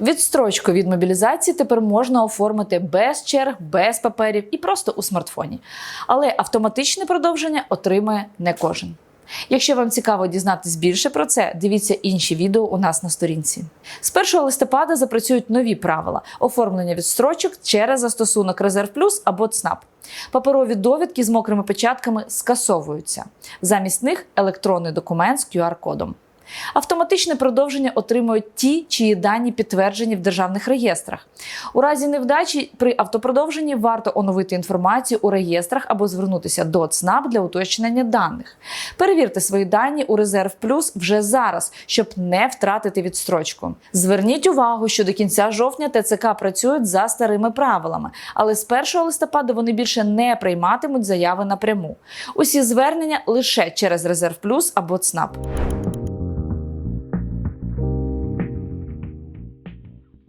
Відстрочку від мобілізації тепер можна оформити без черг, без паперів і просто у смартфоні. Але автоматичне продовження отримує не кожен. Якщо вам цікаво дізнатись більше про це, дивіться інші відео у нас на сторінці. З 1 листопада запрацюють нові правила оформлення відстрочок через застосунок Резерв Плюс або ЦНАП. Паперові довідки з мокрими печатками скасовуються. Замість них електронний документ з QR-кодом. Автоматичне продовження отримують ті, чиї дані підтверджені в державних реєстрах. У разі невдачі при автопродовженні варто оновити інформацію у реєстрах або звернутися до ЦНАП для уточнення даних. Перевірте свої дані у Резерв Плюс вже зараз, щоб не втратити відстрочку. Зверніть увагу, що до кінця жовтня ТЦК працюють за старими правилами, але з 1 листопада вони більше не прийматимуть заяви напряму. Усі звернення лише через Резерв Плюс або ЦНАП.